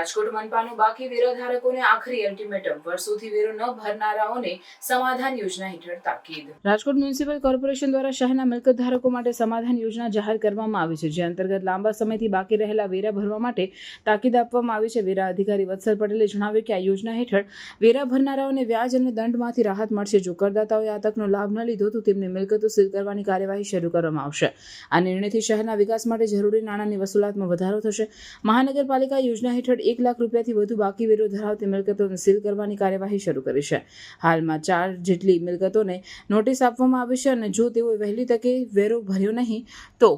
રાજકોટ મનપાનું બાકી વેરાધારકોને આખરી અલ્ટિમેટમ વર્ષોથી વેરો ન ભરનારાઓને સમાધાન યોજના હેઠળ તાકીદ. રાજકોટ મ્યુનિસિપલ કોર્પોરેશન દ્વારા શહેરના મિલકત ધારકો માટે સમાધાન યોજના જાહેર કરવામાં આવી છે, જે અંતર્ગત લાંબા સમયથી બાકી રહેલા વેરા ભરવા માટે તાકીદ આપવામાં આવી છે. વેરા અધિકારી વત્સલ પટેલે જણાવ્યું કે આ યોજના હેઠળ વેરા ભરનારાઓને વ્યાજ અને દંડમાંથી રાહત મળશે. જો કરદાતાઓએ આ તકનો લાભ ન લીધો, તો તેમની મિલકતો સીલ કરવાની કાર્યવાહી શરૂ કરવામાં આવશે. આ નિર્ણયથી શહેરના વિકાસ માટે જરૂરી નાણાંની વસૂલાતમાં વધારો થશે. મહાનગરપાલિકા યોજના હેઠળ એક લાખ રૂપિયાથી વધુ બાકી વેરો ધરાવતી મિલકતોને સીલ કરવાની કાર્યવાહી શરૂ કરી છે. હાલમાં ચાર જેટલી મિલકતોને નોટિસ આપવામાં આવી છે અને જો તેઓએ વહેલી તકે વેરો ભર્યો નહીં, તો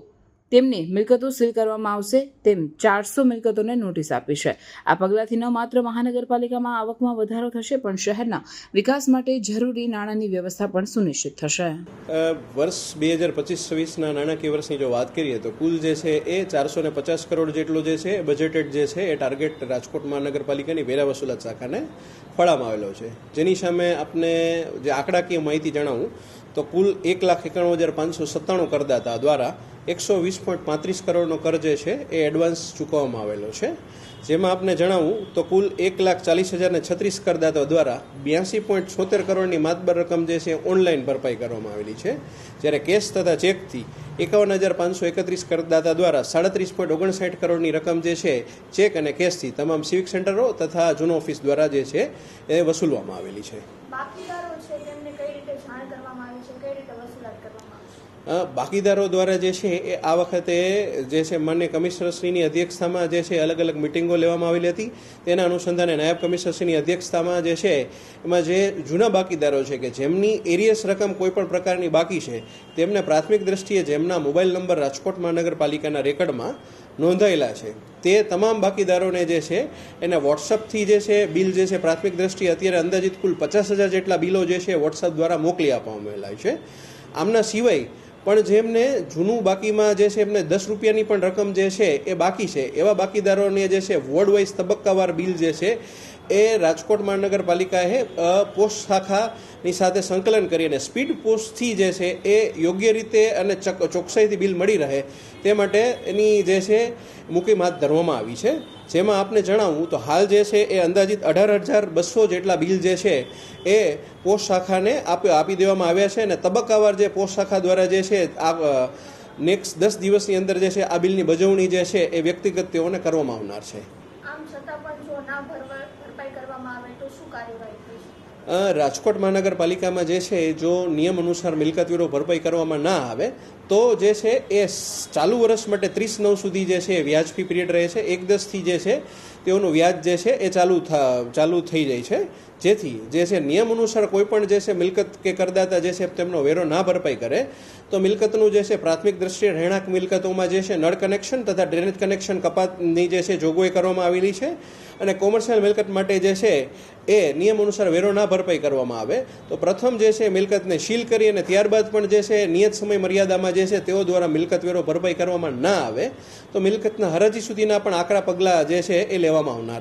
તેમની મિલકતો સીલ કરવામાં આવશે, તેમ ચારસો મિલકતોને નોટિસ આપી છે. આ પગલાંથી ન માત્ર મહાનગરપાલિકામાં આવકમાં વધારો થશે, પણ શહેરના વિકાસ માટે જરૂરી નાણાંની વ્યવસ્થા પણ સુનિશ્ચિત થશે. વર્ષ બે હજાર પચીસ છવ્વીસના નાણાકીય વર્ષની જો વાત કરીએ, તો કુલ જે છે એ ચારસો ને પચાસ કરોડ જેટલો જે છે બજેટેડ જે છે, એ ટાર્ગેટ રાજકોટ મહાનગરપાલિકાની વેરા વસૂલાત શાખાને ફળામાં આવેલો છે. જેની સામે આપને જે આંકડાકીય માહિતી જણાવું તો કુલ એક લાખ એકાણું હજાર પાંચસો સત્તાણું કરદાતા દ્વારા એકસો વીસ પોઈન્ટ પાંત્રીસ કરોડનો કરજે છે એ એડવાન્સ ચૂકવવામાં આવેલો છે. જેમાં આપને જણાવું તો કુલ એક લાખ ચાલીસ હજારને છત્રીસ કરદાતાઓ દ્વારા બ્યાસી પોઈન્ટ છોતેર કરોડની માતબર રકમ જે છે ઓનલાઈન ભરપાઈ કરવામાં આવેલી છે. જ્યારે કેશ તથા ચેકથી એકાવન હજાર પાંચસો એકત્રીસ કરદાતા દ્વારા સાડત્રીસ પોઈન્ટ ઓગણસાઠ કરોડની રકમ જે છે ચેક અને કેશથી તમામ સિવિક સેન્ટરો તથા જૂનો ઓફિસ દ્વારા જે છે એ વસૂલવામાં આવેલી છે બાકીદારો છે તેમને કઈ રીતે જાણ કરવામાં આવી છે કઈ રીતે વસૂલાત કરવામાં આવશે બાકીદારો દ્વારા જે છે એ આ વખતે જે છે માન્ય કમિશનરશ્રીની અધ્યક્ષતામાં જે છે અલગ અલગ મિટિંગો લેવામાં આવેલી હતી. તેના અનુસંધાને નાયબ કમિશનરશ્રીની અધ્યક્ષતામાં જે છે એમાં જે જૂના બાકીદારો છે કે જેમની એરિયસ રકમ કોઈપણ પ્રકારની બાકી છે, તેમને પ્રાથમિક દ્રષ્ટિએ જેમના મોબાઈલ નંબર રાજકોટ મહાનગરપાલિકાના રેકર્ડમાં નોંધાયેલા છે. તે તમામ બાકીદારોને જે છે એને વોટ્સઅપથી જે છે બિલ જે છે પ્રાથમિક દ્રષ્ટિએ અત્યારે અંદાજિત કુલ પચાસ હજાર જેટલા બિલો જે છે વોટ્સઅપ દ્વારા મોકલી આપવામાં આવેલા છે. આમના સિવાય પણ જેમને જૂનું બાકીમાં જે છે, એમને દસ રૂપિયાની પણ રકમ જે છે, એ બાકી છે. એવા બાકીદારોને જે છે વોર્ડ વાઇઝ તબક્કાવાર બિલ જે છે, એ રાજકોટ મહાનગરપાલિકાએ પોસ્ટ શાખાની સાથે સંકલન કરી અને સ્પીડ પોસ્ટથી જે છે, એ યોગ્ય રીતે અને ચક- ચોકસાઈથી બિલ મળી રહે તે માટે એની જે છે મુકીમ હાથ ધરવામાં આવી છે. જેમાં આપને જણાવું તો હાલ જે છે એ અંદાજિત અઢાર હજાર બસો જેટલા બિલ જે છે એ પોસ્ટ શાખાને આપી આપી દેવામાં આવ્યા છે અને તબક્કાવાર જે પોસ્ટ શાખા દ્વારા જે છે આ નેક્સ્ટ દસ દિવસની અંદર જે છે આ બિલની બજવણી જે છે એ વ્યક્તિગત તેઓને કરવામાં આવનાર છે. આમ છતાં પણ જો ના ભરપાઈ કરવામાં આવે તો શું કાર્યવાહી થશે? રાજકોટ મહાનગરપાલિકામાં જે છે જો નિયમ અનુસાર મિલકત વેરો ભરપાઈ કરવામાં ના આવે તો જે છે એ ચાલુ વર્ષ માટે ત્રીસ નવ સુધી જે છે એ વ્યાજફી પીરિયડ રહે છે એક દસથી જે છે તેઓનું વ્યાજ જે છે એ ચાલુ ચાલુ થઈ જાય છે જેથી જે છે નિયમ અનુસાર કોઈ પણ જે છે મિલકત કે કરદાતા જે છે તેમનો વેરો ના ભરપાઈ કરે તો મિલકતનું જે છે પ્રાથમિક દ્રષ્ટિએ રહેણાંક મિલકતોમાં જે છે નળ કનેક્શન તથા ડ્રેનેજ કનેક્શન કપાતની જે છે જોગવાઈ કરવામાં આવેલી છે અને કોમર્શિયલ મિલકત માટે જે છે એ નિયમ અનુસાર વેરો ના ભરપાઈ કરવામાં આવે, તો પ્રથમ જે છે મિલકતને સીલ કરી અને ત્યારબાદ પણ જે છે નિયત સમય મર્યાદામાં જે છે તેઓ દ્વારા મિલકત વેરો ભરપાઈ કરવામાં ના આવે, તો મિલકતના હરાજી સુધીના પણ આકરા પગલાં જે છે એ લેવામાં આવનાર છે.